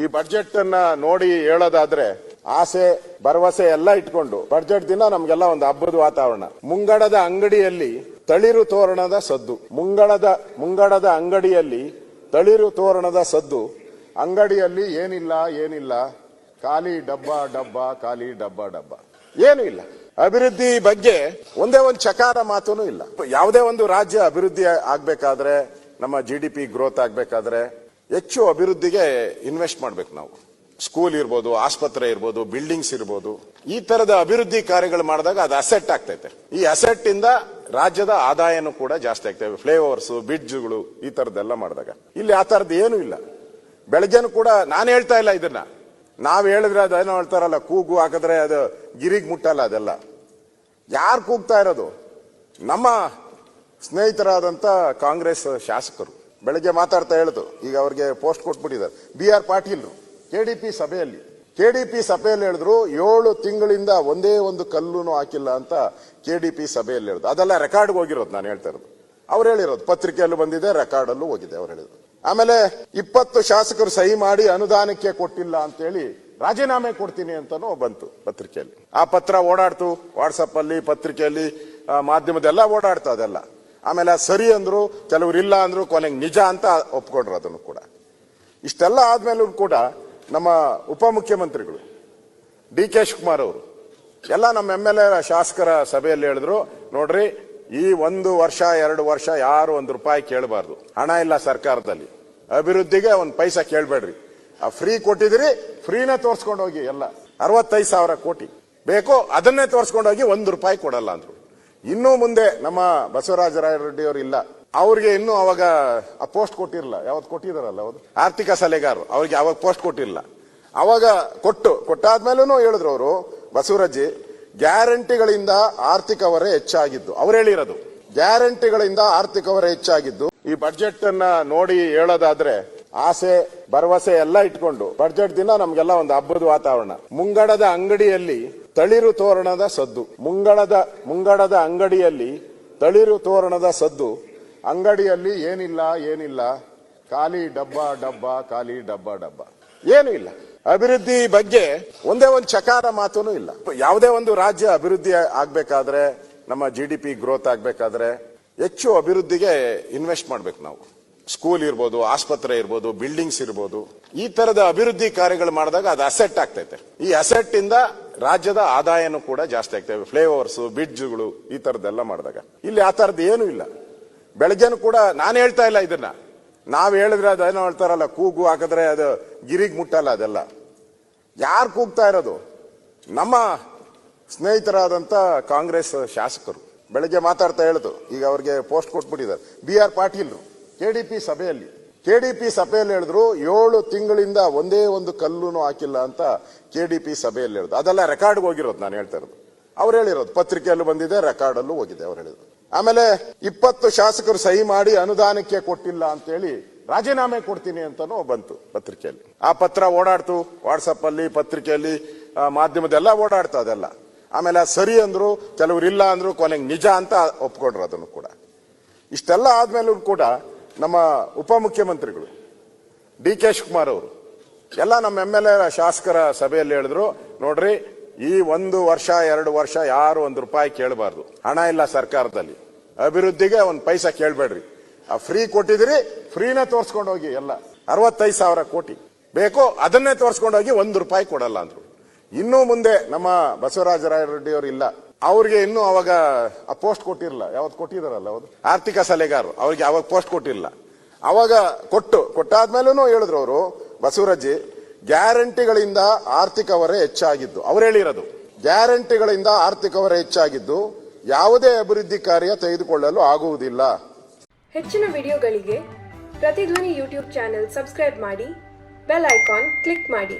ಈ ಬಡ್ಜೆಟ್ ಅನ್ನ ನೋಡಿ ಹೇಳೋದಾದ್ರೆ ಆಸೆ, ಭರವಸೆ ಎಲ್ಲ ಇಟ್ಕೊಂಡು ಬಡ್ಜೆಟ್ ದಿನ ನಮ್ಗೆಲ್ಲ ಒಂದು ಹಬ್ಬದ ವಾತಾವರಣ. ಮುಂಗಡದ ಅಂಗಡಿಯಲ್ಲಿ ತಳಿರು ತೋರಣದ ಸದ್ದು. ಮುಂಗಡದ ಮುಂಗಡದ ಅಂಗಡಿಯಲ್ಲಿ ತಳಿರು ತೋರಣದ ಸದ್ದು. ಅಂಗಡಿಯಲ್ಲಿ ಏನಿಲ್ಲ ಏನಿಲ್ಲ. ಖಾಲಿ ಡಬ್ಬ ಡಬ್ಬ, ಖಾಲಿ ಡಬ್ಬ ಡಬ್ಬ. ಏನು ಇಲ್ಲ. ಅಭಿವೃದ್ಧಿ ಬಗ್ಗೆ ಒಂದೇ ಒಂದು ಚಕಾರ ಮಾತೂ ಇಲ್ಲ. ಯಾವುದೇ ಒಂದು ರಾಜ್ಯ ಅಭಿವೃದ್ಧಿ ಆಗ್ಬೇಕಾದ್ರೆ, ನಮ್ಮ ಜಿ ಡಿ ಪಿ ಗ್ರೋತ್ ಆಗ್ಬೇಕಾದ್ರೆ ಹೆಚ್ಚು ಅಭಿವೃದ್ಧಿಗೆ ಇನ್ವೆಸ್ಟ್ ಮಾಡ್ಬೇಕು ನಾವು. ಸ್ಕೂಲ್ ಇರ್ಬೋದು, ಆಸ್ಪತ್ರೆ ಇರ್ಬೋದು ಬಿಲ್ಡಿಂಗ್ಸ್ ಇರ್ಬೋದು. ಈ ತರದ ಅಭಿವೃದ್ಧಿ ಕಾರ್ಯಗಳು ಮಾಡಿದಾಗ ಅದು ಅಸೆಟ್ ಆಗ್ತೈತೆ. ಈ ಅಸೆಟ್ ಇಂದ ರಾಜ್ಯದ ಆದಾಯನೂ ಕೂಡ ಜಾಸ್ತಿ ಆಗ್ತವೆ ಫ್ಲೇವರ್ಸ್ ಬ್ರಿಡ್ಜ್ಗಳು ಈ ತರದ್ದೆಲ್ಲ ಮಾಡಿದಾಗ. ಇಲ್ಲಿ ಆ ತರದ್ದು ಏನೂ ಇಲ್ಲ. ಬೆಳಗ್ಗೆನೂ ಕೂಡ ನಾನು ಹೇಳ್ತಾ ಇಲ್ಲ ಇದನ್ನ. ನಾವು ಹೇಳಿದ್ರೆ ಅದೇನೋ ಹೇಳ್ತಾರಲ್ಲ, ಕೂಗು ಹಾಕಿದ್ರೆ ಅದು ಗಿರಿಗ್ ಮುಟ್ಟಲ್ಲ ಅದೆಲ್ಲ. ಯಾರು ಕೂಗ್ತಾ ಇರೋದು? ನಮ್ಮ ಸ್ನೇಹಿತರಾದಂಥ ಕಾಂಗ್ರೆಸ್ ಶಾಸಕರು. ಬೆಳಗ್ಗೆ ಮಾತಾಡ್ತಾ ಹೇಳಿದ್ರು ಈಗ ಅವ್ರಿಗೆ ಪೋಸ್ಟ್ ಕೊಟ್ಬಿಟ್ಟಿದ್ದಾರೆ. ಬಿ ಆರ್ ಪಾಟೀಲ್ ಕೆಡಿಪಿ ಸಭೆಯಲ್ಲಿ ಕೆಡಿಪಿ ಸಭೆಯಲ್ಲಿ ಹೇಳಿದ್ರು, ಏಳು ತಿಂಗಳಿಂದ ಒಂದೇ ಒಂದು ಕಲ್ಲುನು ಹಾಕಿಲ್ಲ ಅಂತ ಕೆಡಿಪಿ ಸಭೆಯಲ್ಲಿ ಹೇಳಿದ್ರು. ಅದೆಲ್ಲ ರೆಕಾರ್ಡ್ ಹೋಗಿರೋದು ನಾನು ಹೇಳ್ತಾ ಇರೋದು. ಅವ್ರು ಹೇಳಿರೋದು, ಪತ್ರಿಕೆಯಲ್ಲೂ ಬಂದಿದೆ ರೆಕಾರ್ಡ್ ಅಲ್ಲೂ ಹೋಗಿದೆ ಅವ್ರು ಹೇಳಿದ್ರು ಆಮೇಲೆ ಇಪ್ಪತ್ತು ಶಾಸಕರು ಸಹಿ ಮಾಡಿ ಅನುದಾನಕ್ಕೆ ಕೊಟ್ಟಿಲ್ಲ ಅಂತೇಳಿ ರಾಜೀನಾಮೆ ಕೊಡ್ತೀನಿ ಅಂತಾನೂ ಬಂತು ಪತ್ರಿಕೆಯಲ್ಲಿ. ಆ ಪತ್ರ ಓಡಾಡ್ತು ವಾಟ್ಸಪ್ ಅಲ್ಲಿ ಪತ್ರಿಕೆಯಲ್ಲಿ ಮಾಧ್ಯಮದೆಲ್ಲ ಓಡಾಡ್ತು ಅದೆಲ್ಲ. ಆಮೇಲೆ ಸರಿ ಅಂದ್ರು, ಕೆಲವ್ರು ಇಲ್ಲ ಅಂದ್ರು, ಕೊನೆಗೆ ನಿಜ ಅಂತ ಒಪ್ಕೊಂಡ್ರು ಅದನ್ನು ಕೂಡ. ಇಷ್ಟೆಲ್ಲ ಆದಮೇಲೂ ಕೂಡ ನಮ್ಮ ಉಪಮುಖ್ಯಮಂತ್ರಿಗಳು, ಡಿ ಕೆ ಶಿವಕುಮಾರ್ ಅವರು, ಎಲ್ಲ ನಮ್ಮ ಎಂ ಎಲ್ ಎ ಶಾಸಕರ ಸಭೆಯಲ್ಲಿ ಹೇಳಿದ್ರು, ನೋಡ್ರಿ, ಈ ಒಂದು ವರ್ಷ, ಎರಡು ವರ್ಷ ಯಾರು ಒಂದು ರೂಪಾಯಿ ಕೇಳಬಾರ್ದು. ಹಣ ಇಲ್ಲ ಸರ್ಕಾರದಲ್ಲಿ. ಅಭಿವೃದ್ಧಿಗೆ ಒಂದು ಪೈಸಾ ಕೇಳಬೇಡ್ರಿ. ಆ ಫ್ರೀ ಕೊಟ್ಟಿದ್ರಿ, ಫ್ರೀನೇ ತೋರ್ಸ್ಕೊಂಡು ಹೋಗಿ ಎಲ್ಲ. ಅರವತ್ತೈದು ಸಾವಿರ ಕೋಟಿ. ಬೇಕೋ, ಅದನ್ನೇ ತೋರ್ಸ್ಕೊಂಡು ಹೋಗಿ ಒಂದು ರೂಪಾಯಿ ಕೊಡಲ್ಲ ಅಂದ್ರು. ಇನ್ನೂ ಮುಂದೆ ನಮ್ಮ ಬಸವರಾಜ ರೆಡ್ಡಿ ಅವರು ಇಲ್ಲ. ಅವ್ರಿಗೆ ಇನ್ನೂ ಅವಾಗ, ಆ ಪೋಸ್ಟ್ ಕೊಟ್ಟಿರಲ್ಲ ಯಾವತ್ತು ಕೊಟ್ಟಿದಾರಲ್ಲ ಅವರು? ಆರ್ಥಿಕ ಸಲಹೆಗಾರರು. ಅವ್ರಿಗೆ ಅವಾಗ ಪೋಸ್ಟ್ ಕೊಟ್ಟಿರಲ್ಲ ಅವಾಗ ಕೊಟ್ಟು ಕೊಟ್ಟಾದ್ಮೇಲೂ ಹೇಳಿದ್ರು ಅವರು, ಬಸವರಾಜಿ ಗ್ಯಾರಂಟಿಗಳಿಂದ ಆರ್ಥಿಕ ಹೊರೆ ಹೆಚ್ಚಾಗಿದ್ದು. ಅವ್ರು ಹೇಳಿರೋದು. ಗ್ಯಾರಂಟಿಗಳಿಂದ ಆರ್ಥಿಕ ಹೊರೆ ಹೆಚ್ಚಾಗಿದ್ದು. ಈ ಬಡ್ಜೆಟ್ ಅನ್ನ ನೋಡಿ ಹೇಳೋದಾದ್ರೆ, ಆಸೆ, ಭರವಸೆ ಎಲ್ಲ ಇಟ್ಕೊಂಡು ಬಡ್ಜೆಟ್ ದಿನ ನಮ್ಗೆಲ್ಲ ಒಂದು ಹಬ್ಬದ ವಾತಾವರಣ. ಮುಂಗಡದ ಅಂಗಡಿಯಲ್ಲಿ ತಳಿರು ತೋರಣದ ಸದ್ದು. ಮುಂಗಡದ ಮುಂಗಡದ ಅಂಗಡಿಯಲ್ಲಿ ತಳಿರು ತೋರಣದ ಸದ್ದು. ಅಂಗಡಿಯಲ್ಲಿ ಏನಿಲ್ಲ ಏನಿಲ್ಲ. ಖಾಲಿ ಡಬ್ಬ ಡಬ್ಬ, ಖಾಲಿ ಡಬ್ಬ ಡಬ್ಬ. ಏನೂ ಇಲ್ಲ. ಅಭಿವೃದ್ಧಿ ಬಗ್ಗೆ ಒಂದೇ ಒಂದು ಚಕಾರ ಮಾತೂ ಇಲ್ಲ. ಯಾವುದೇ ಒಂದು ರಾಜ್ಯ ಅಭಿವೃದ್ಧಿ ಆಗ್ಬೇಕಾದ್ರೆ, ನಮ್ಮ ಜಿ ಡಿ ಪಿ ಗ್ರೋತ್ ಆಗ್ಬೇಕಾದ್ರೆ ಹೆಚ್ಚು ಅಭಿವೃದ್ಧಿಗೆ ಇನ್ವೆಸ್ಟ್ ಮಾಡ್ಬೇಕು ನಾವು. ಸ್ಕೂಲ್ ಇರ್ಬೋದು, ಆಸ್ಪತ್ರೆ ಇರ್ಬೋದು ಬಿಲ್ಡಿಂಗ್ಸ್ ಇರ್ಬೋದು. ಈ ತರದ ಅಭಿವೃದ್ಧಿ ಕಾರ್ಯಗಳು ಮಾಡಿದಾಗ ಅದು ಅಸೆಟ್ ಆಗ್ತೈತೆ. ಈ ಅಸೆಟ್ ಇಂದ ರಾಜ್ಯದ ಆದಾಯನೂ ಕೂಡ ಜಾಸ್ತಿ ಆಗ್ತವೆ ಫ್ಲೇವರ್ಸ್ ಬ್ರಿಡ್ಜ್ಗಳು ಈ ಥರದ್ದೆಲ್ಲ ಮಾಡಿದಾಗ. ಇಲ್ಲಿ ಆ ಥರದ್ದು ಏನೂ ಇಲ್ಲ. ಬೆಳಗ್ಗೆನೂ ಕೂಡ ನಾನು ಹೇಳ್ತಾ ಇಲ್ಲ ಇದನ್ನ. ನಾವು ಹೇಳಿದ್ರೆ ಅದೇನೋ ಹೇಳ್ತಾರಲ್ಲ, ಕೂಗು ಹಾಕಿದ್ರೆ ಅದು ಗಿರಿಗ್ ಮುಟ್ಟಲ್ಲ ಅದೆಲ್ಲ. ಯಾರು ಕೂಗ್ತಾ ಇರೋದು? ನಮ್ಮ ಸ್ನೇಹಿತರಾದಂತ ಕಾಂಗ್ರೆಸ್ ಶಾಸಕರು. ಬೆಳಗ್ಗೆ ಮಾತಾಡ್ತಾ ಹೇಳಿದ್ರು. ಈಗ ಅವ್ರಿಗೆ ಪೋಸ್ಟ್ ಕೊಟ್ಬಿಟ್ಟಿದ್ದಾರೆ. ಬಿ ಆರ್ ಪಾಟೀಲ್ ಕೆಡಿಪಿ ಸಭೆಯಲ್ಲಿ. ಕೆಡಿಪಿ ಸಭೆಯಲ್ಲಿ ಹೇಳಿದ್ರು, ಏಳು ತಿಂಗಳಿಂದ ಒಂದೇ ಒಂದು ಕಲ್ಲುನು ಹಾಕಿಲ್ಲ ಅಂತ ಕೆಡಿಪಿ ಸಭೆಯಲ್ಲಿ ಹೇಳಿದ್ರು. ಅದೆಲ್ಲ ರೆಕಾರ್ಡ್ಗೆ ಹೋಗಿರೋದು ನಾನು ಹೇಳ್ತಾ ಇರೋದು. ಅವ್ರು ಹೇಳಿರೋದು, ಪತ್ರಿಕೆಯಲ್ಲೂ ಬಂದಿದೆ ರೆಕಾರ್ಡ್ ಅಲ್ಲೂ ಹೋಗಿದೆ ಅವ್ರು ಹೇಳಿದ್ರು. ಆಮೇಲೆ ಇಪ್ಪತ್ತು ಶಾಸಕರು ಸಹಿ ಮಾಡಿ ಅನುದಾನಕ್ಕೆ ಕೊಟ್ಟಿಲ್ಲ ಅಂತೇಳಿ ರಾಜೀನಾಮೆ ಕೊಡ್ತೀನಿ ಅಂತಾನೂ ಬಂತು ಪತ್ರಿಕೆಯಲ್ಲಿ. ಆ ಪತ್ರ ಓಡಾಡ್ತು ವಾಟ್ಸಪ್ ಅಲ್ಲಿ ಪತ್ರಿಕೆಯಲ್ಲಿ ಮಾಧ್ಯಮದೆಲ್ಲ ಓಡಾಡ್ತು ಅದೆಲ್ಲ. ಆಮೇಲೆ ಸರಿ ಅಂದ್ರು, ಕೆಲವ್ರು ಇಲ್ಲ ಅಂದ್ರು, ಕೊನೆಗೆ ನಿಜ ಅಂತ ಒಪ್ಕೊಂಡ್ರು ಅದನ್ನು ಕೂಡ. ಇಷ್ಟೆಲ್ಲ ಆದ್ಮೇಲೂ ಕೂಡ ನಮ್ಮ ಉಪಮುಖ್ಯಮಂತ್ರಿಗಳು, ಡಿ ಕೆ ಶಿವಕುಮಾರ್ ಅವರು. ಎಲ್ಲ ನಮ್ಮ ಎಂ ಎಲ್ ಎ ಶಾಸಕರ ಸಭೆಯಲ್ಲಿ ಹೇಳಿದ್ರು, ನೋಡ್ರಿ, ಈ ಒಂದು ವರ್ಷ, ಎರಡು ವರ್ಷ ಯಾರು ಒಂದು ರೂಪಾಯಿ ಕೇಳಬಾರ್ದು. ಹಣ ಇಲ್ಲ ಸರ್ಕಾರದಲ್ಲಿ. ಅಭಿವೃದ್ಧಿಗೆ ಒಂದು ಪೈಸ ಕೇಳಬೇಡ್ರಿ. ಆ ಫ್ರೀ ಕೊಟ್ಟಿದ್ರಿ ಫ್ರೀನೇ ತೋರಿಸ್ಕೊಂಡು ಹೋಗಿ ಎಲ್ಲ. ಅರವತ್ತೈದು ಸಾವಿರ ಕೋಟಿ. ಬೇಕು, ಅದನ್ನೇ ತೋರಿಸ್ಕೊಂಡು ಹೋಗಿ ಒಂದು ರೂಪಾಯಿ ಕೊಡಲ್ಲ ಅಂದ್ರು. ಇನ್ನೂ ಮುಂದೆ ನಮ್ಮ ಬಸವರಾಜ ರೆಡ್ಡಿ ಅವರು ಇಲ್ಲ. ಅವ್ರಿಗೆ ಇನ್ನೂ ಅವಾಗ, ಆ ಪೋಸ್ಟ್ ಕೊಟ್ಟಿರಲ್ಲ ಯಾವತ್ತು ಕೊಟ್ಟಿದಾರಲ್ಲ ಅವರು? ಆರ್ಥಿಕ ಸಲಹೆಗಾರರು. ಅವ್ರಿಗೆ ಅವಾಗ ಪೋಸ್ಟ್ ಕೊಟ್ಟಿರಲಿಲ್ಲ ಅವಾಗ ಕೊಟ್ಟು ಕೊಟ್ಟಾದ್ಮೇಲೂ ಹೇಳಿದ್ರು ಅವರು, ಬಸವರಾಜಿ ಗ್ಯಾರಂಟಿಗಳಿಂದ ಆರ್ಥಿಕ ಹೊರೆ ಹೆಚ್ಚಾಗಿದ್ದು. ಅವ್ರು ಹೇಳಿರೋದು. ಗ್ಯಾರಂಟಿಗಳಿಂದ ಆರ್ಥಿಕ ಹೊರೆ ಹೆಚ್ಚಾಗಿದ್ದು, ಯಾವುದೇ ಅಭಿವೃದ್ಧಿ ಕಾರ್ಯ ತೆಗೆದುಕೊಳ್ಳಲು ಆಗುವುದಿಲ್ಲ. ಹೆಚ್ಚಿನ ವಿಡಿಯೋಗಳಿಗೆ ಪ್ರತಿಧ್ವನಿ ಯೂಟ್ಯೂಬ್ ಚಾನೆಲ್ ಸಬ್ಸ್ಕ್ರೈಬ್ ಮಾಡಿ, ಬೆಲ್ ಐಕಾನ್ ಕ್ಲಿಕ್ ಮಾಡಿ.